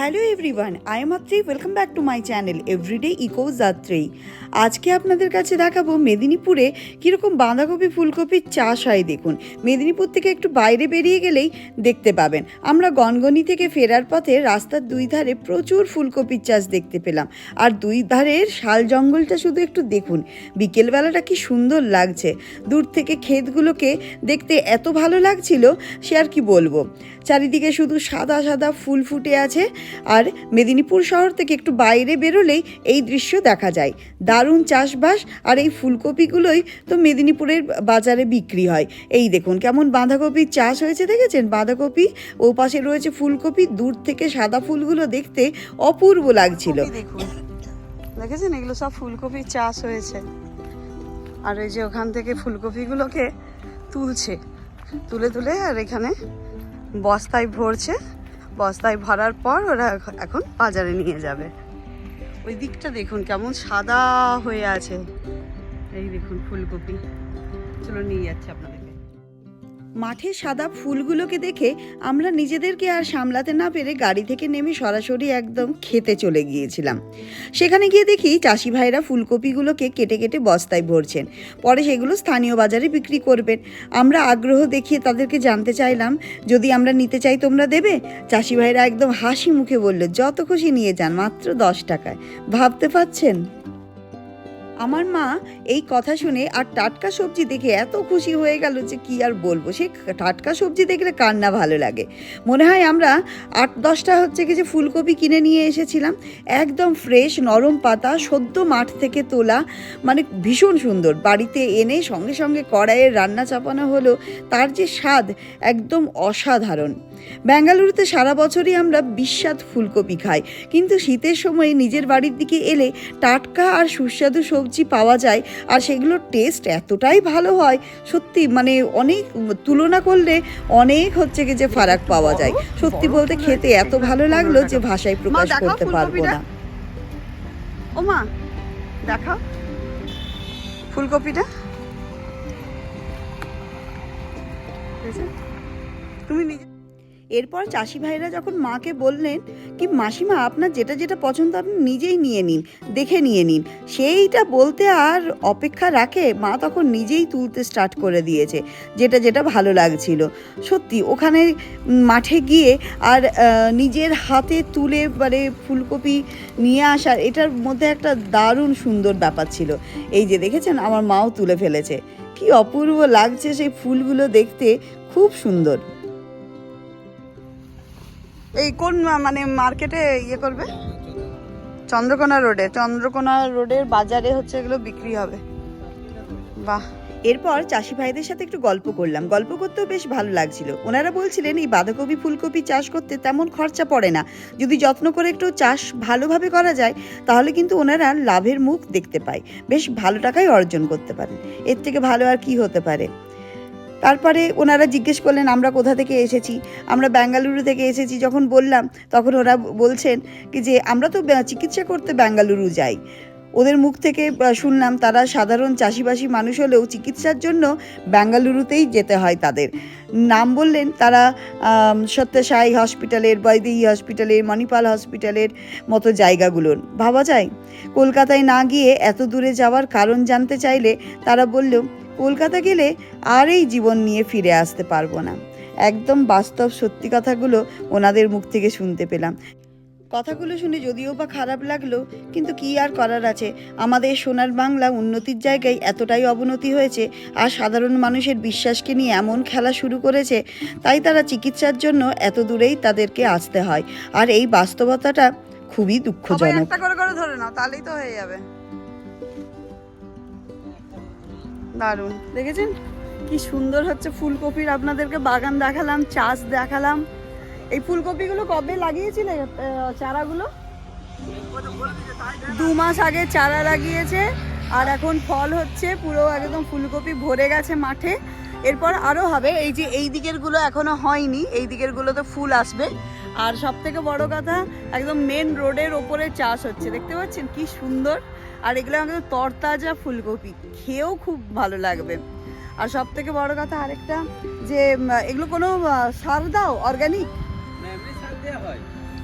Hello everyone I am Atri welcome back to my channel everyday eco Yatri আজকে আপনাদের কাছে দেখাবো মেদিনীপুরে কীরকম বাঁধাকপি ফুলকপির চাষ হয় দেখুন। মেদিনীপুর থেকে একটু বাইরে বেরিয়ে গেলেই দেখতে পাবেন। আমরা গনগনি থেকে ফেরার পথে রাস্তার দুই ধারে প্রচুর ফুলকপির চাষ দেখতে পেলাম। আর দুই ধারের শাল জঙ্গলটা শুধু একটু দেখুন। বিকেলবেলাটা কি সুন্দর লাগছে। দূর থেকে ক্ষেতগুলোকে দেখতে এত ভালো লাগছিল, সে আর কি বলব? চারিদিকে শুধু সাদা সাদা ফুল ফুটে আছে। আর মেদিনীপুর শহর থেকে একটু বাইরে বেরোলেই এই দৃশ্য দেখা যায়। দারুণ চাষবাস আর এই ফুলকপিগুলোই তো মেদিনীপুরের বাজারে বিক্রি হয়। এই দেখুন, কেমন বাঁধাকপির চাষ হয়েছে দেখেছেন? বাঁধাকপি, ও পাশে রয়েছে ফুলকপি, দূর থেকে সাদা ফুলগুলো দেখতে অপূর্ব লাগছিল। দেখুন। দেখেছেন? এগুলো সব ফুলকপির চাষ হয়েছে। আর এই যে ওখান থেকে ফুলকপিগুলোকে তুলছে। তুলে তুলে আর এখানে বস্তায় ভরছে। বস্তায় ভরার পর ওরা এখ- এখন বাজারে নিয়ে যাবে। ওই দিকটা দেখুন, কেমন সাদা হয়ে আছে। এই দেখুন ফুলকপি। চলো নিয়ে যাচ্ছে আপনাদেরকে মাঠে সাদা ফুলগুলোকে দেখে আমরা নিজেদেরকে আর সামলাতে না পেরে গাড়ি থেকে নেমে সরাসরি একদম খেতে চলে গিয়েছিলাম। সেখানে গিয়ে দেখি চাষি ভাইরা ফুলকপিগুলোকে কেটে কেটে বস্তায় ভরছেন। পরে সেগুলো স্থানীয় বাজারে বিক্রি করবেন। আমরা আগ্রহ দেখিয়ে তাদেরকে জানতে চাইলাম, যদি আমরা নিতে চাই তোমরা দেবে? চাষি ভাইরা একদম হাসি মুখে বলল যত খুশি নিয়ে যান, মাত্র দশ টাকায়। ভাবতে পারছেন? আমার মা এই কথা শুনে আর টাটকা সবজি দেখে এত খুশি হয়ে গেল যে কি আর বলব? সে টাটকা সবজি দেখলে কার না ভালো লাগে। মনে হয় আমরা আট দশটা হচ্ছে কি যে ফুলকপি কিনে নিয়ে এসেছিলাম। একদম ফ্রেশ, নরম পাতা, সদ্য মাঠ থেকে তোলা মানে ভীষণ সুন্দর। বাড়িতে এনে সঙ্গে সঙ্গে কড়াইয়ে রান্না চাপানো হলো। তার যে স্বাদ একদম অসাধারণ। ব্যাঙ্গালুরুতে সারা বছরই আমরা বিস্বাদ ফুলকপি খাই। কিন্তু শীতের সময় নিজের বাড়ির দিকে এলে টাটকা আর সুস্বাদু সবজি পাওয়া যায় আর সেগুলোর টেস্ট এতটাই ভালো হয় সত্যি মানে অনেক তুলনা করলে অনেক হচ্ছে কি যে ফারাক পাওয়া যায়। সত্যি বলতে খেতে এত ভালো লাগল যে ভাষায় প্রকাশ করতে পারব না। ও মা দেখাও। ফুলকপিটা? তুমি নিজে এরপর চাষি ভাইরা যখন মাকে বললেন কি, মাসিমা, আপনার যেটা যেটা পছন্দ আপনি নিজেই নিয়ে নিন, দেখে নিয়ে নিন। সেইটা বলতে আর অপেক্ষা রাখে, মা তখন নিজেই তুলতে স্টার্ট করে দিয়েছে, যেটা যেটা ভালো লাগছিল। সত্যি, ওখানে মাঠে গিয়ে আর নিজের হাতে তুলে মানে ফুলকপি নিয়ে আসার, এটার মধ্যে একটা দারুণ সুন্দর ব্যাপার ছিল। এই যে দেখেছেন, আমার মাও তুলে ফেলেছে। কি অপূর্ব লাগছে সেই ফুলগুলো দেখতে, খুব সুন্দর। এই কোন মানে মার্কেটে ইয়ে করবে? চন্দ্রকোনা রোডে। চন্দ্রকোনা রোডের বাজারে হচ্ছে এগুলো বিক্রি হবে। বাহ। এরপর চাষি ভাইদের সাথে একটু গল্প করলাম। গল্প করতেও বেশ ভালো লাগছিল। ওনারা বলছিলেন, এই বাঁধাকপি, ফুলকপি চাষ করতে তেমন খরচা পড়ে না। যদি যত্ন করে একটু চাষ ভালোভাবে করা যায়, তাহলে কিন্তু ওনারা লাভের মুখ দেখতে পায়। বেশ ভালো টাকাই অর্জন করতে পারেন। এর থেকে ভালো আর কি হতে পারে? তারপরে ওনারা জিজ্ঞেস করলেন, আমরা কোথা থেকে এসেছি? আমরা বেঙ্গালুরু থেকে এসেছি। যখন বললাম, তখন ওরা বলছেন কি যে, আমরা তো চিকিৎসা করতে বেঙ্গালুরু যাই। ওদের মুখ থেকে শুনলাম তারা সাধারণ চাষিবাসী মানুষ হলেও চিকিৎসার জন্য বেঙ্গালুরুতেই যেতে হয় তাদের। নাম বললেন তারা সত্যসাই হসপিটালের, বৈদেহী হসপিটালের, মণিপাল হসপিটালের মতো জায়গাগুলোর। ভাবা যায়, কলকাতায় না গিয়ে এত দূরে যাওয়ার কারণ জানতে চাইলে তারা বলল, কলকাতা গেলে আর এই জীবন নিয়ে ফিরে আসতে পারব না। একদম বাস্তব সত্যি কথাগুলো ওনাদের মুখ থেকে শুনতে পেলাম। কথাগুলো শুনে যদিও বা খারাপ লাগল, কিন্তু কি আর করার আছে? আমাদের সোনার বাংলা উন্নতির জায়গায় এতটাই অবনতি হয়েছে, আর সাধারণ মানুষের বিশ্বাসকে নিয়ে এমন খেলা শুরু করেছে, তাই তারা চিকিৎসার জন্য এত দূরেই তাদেরকে আসতে হয়। আর এই বাস্তবতাটা খুবই দুঃখজনক। একটা করে করে ধরে নাও, তাহলেই তো হয়ে যাবে। দারুণ। দেখেছেন? কি সুন্দর হচ্ছে ফুলকপির, আপনাদেরকে বাগান দেখালাম, চাষ দেখালাম। এই ফুলকপিগুলো কবে লাগিয়েছিলে চারাগুলো? দু মাস আগে চারা লাগিয়েছে আর এখন ফল হচ্ছে পুরো একদম ফুলকপি ভরে গেছে মাঠে। এরপর আরও হবে এই যে এই দিকেরগুলো এখনও হয়নি এই দিকের গুলোতে ফুল আসবে। আর সব থেকে বড় কথা একদম মেন রোডের ওপরে চাষ হচ্ছে দেখতে পাচ্ছেন কি সুন্দর? আর এগুলো একদম তরতাজা ফুলকপি খেয়েও খুব ভালো লাগবে। আর সব থেকে বড় কথা আরেকটা যে এগুলো কোনো সার দাও অর্গানিক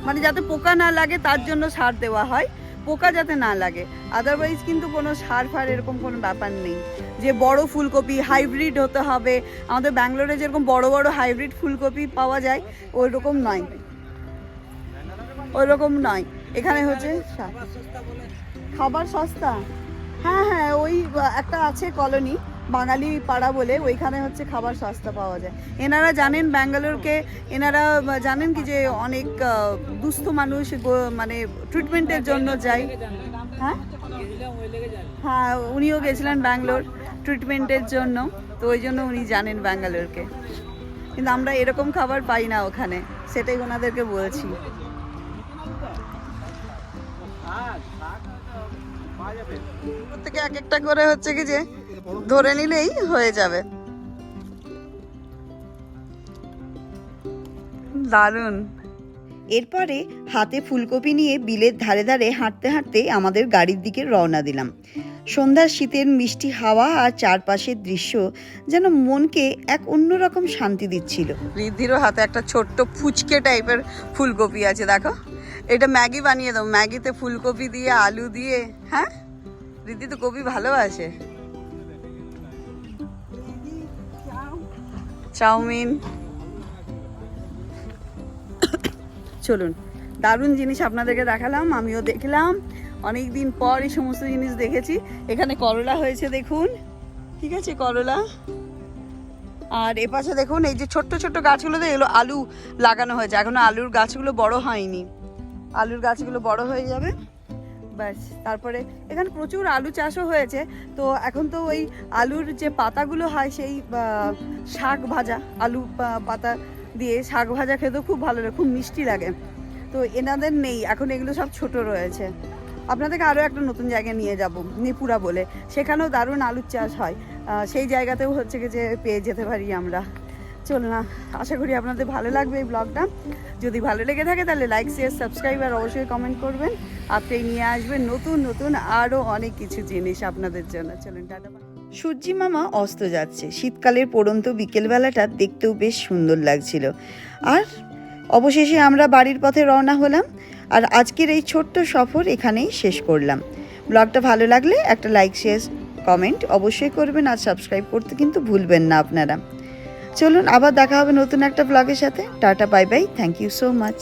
মানে যাতে পোকা না লাগে তার জন্য সার দেওয়া হয়। পোকা যাতে না লাগে। আদারওয়াইজ কিন্তু কোনো সার ফার এরকম কোনো ব্যাপার নেই। যে বড় ফুলকপি হাইব্রিড হতে হবে। আমাদের ব্যাঙ্গালোরে যেরকম বড় বড় হাইব্রিড ফুলকপি পাওয়া যায় ওই রকম নয়। ওই রকম নয়। এখানে হচ্ছে খাবার সস্তা? হ্যাঁ হ্যাঁ ওই একটা আছে কলোনি। বাঙালি পাড়া বলে ওইখানে হচ্ছে খাবার সস্তা পাওয়া যায়। এনারা জানেন ব্যাঙ্গালোরকে, এনারা জানেন কি যে অনেক দুস্থ মানুষ মানে ট্রিটমেন্টের জন্য যায়। হ্যাঁ? হ্যাঁ উনিও গেছিলেন ব্যাঙ্গালোর ট্রিটমেন্টের জন্য, তো ওই জন্য উনি জানেন ব্যাঙ্গালোরকে। কিন্তু আমরা এরকম খাবার পাই না ওখানে, সেটাই ওনাদেরকে বলছি। থেকে এক একটা করে হচ্ছে কি যে ধরে নিলেই হয়ে যাবে। দারুণ। এরপরে হাতে ফুলকপি নিয়ে বিলের ধারে ধারে হাঁটতে হাঁটতে আমাদের গাড়ির দিকে রওনা দিলাম। সন্ধ্যার শীতের মিষ্টি হাওয়া আর চারপাশের দৃশ্য যেন মনকে এক অন্যরকম শান্তি দিচ্ছিল। রিদ্ধিরও হাতে একটা ছোট্ট ফুচকে টাইপের ফুলকপি আছে, দেখো। এটা ম্যাগি বানিয়ে দাও। ম্যাগিতে ফুলকপি দিয়ে, আলু দিয়ে হ্যাঁ? রিদ্ধি তো কপি ভালোবাসে। চাউমিন। চলুন, দারুণ জিনিস আপনাদেরকে দেখালাম, আমিও দেখলাম। অনেক দিন পর এই সমস্ত জিনিস দেখেছি। এখানে করলা হয়েছে, দেখুন। ঠিক আছে, করলা। আর এপাশে দেখুন, এই যে ছোট্ট ছোট্ট গাছগুলোতে এগুলো আলু লাগানো হয়েছে। এখনও আলুর গাছগুলো বড় হয়নি। আলুর গাছগুলো বড় হয়ে যাবে। ব্যাস, তারপরে এখানে প্রচুর আলু চাষও হয়েছে। তো এখন তো ওই আলুর যে পাতাগুলো হয়, সেই শাক ভাজা, আলু পাতা দিয়ে শাক ভাজা খেতেও খুব ভালো লাগে, খুব মিষ্টি লাগে। তো এনাদের নেই, এখন এগুলো সব ছোট রয়েছে। আপনাদেরকে আরও একটা নতুন জায়গায় নিয়ে যাব, নিপুরা বলে। সেখানেও দারুণ আলুর চাষ হয়। সেই জায়গাতেও হচ্ছে যে পেয়ে যেতে পারি আমরা। চলো না, আশা করি আপনাদের ভালো লাগবে এই ব্লগটা যদি ভালো লেগে থাকে তাহলে লাইক শেয়ার সাবস্ক্রাইব আর অবশ্যই কমেন্ট করবেন। আপনি নিয়ে আসবেন নতুন নতুন আরও অনেক কিছু জিনিস আপনাদের জন্য। চলুন, টাটা. সূর্যি মামা অস্ত যাচ্ছে। শীতকালের পড়ন্ত বিকেলবেলাটা দেখতেও বেশ সুন্দর লাগছিল। আর অবশেষে আমরা বাড়ির পথে রওনা হলাম আর আজকের এই ছোট্ট সফর এখানেই শেষ করলাম। ব্লগটা ভালো লাগলে একটা লাইক শেয়ার কমেন্ট অবশ্যই করবেন আর সাবস্ক্রাইব করতে কিন্তু ভুলবেন না আপনারা। চলুন আবার দেখা হবে নতুন একটা ব্লগের সাথে। Tata bye bye thank you so much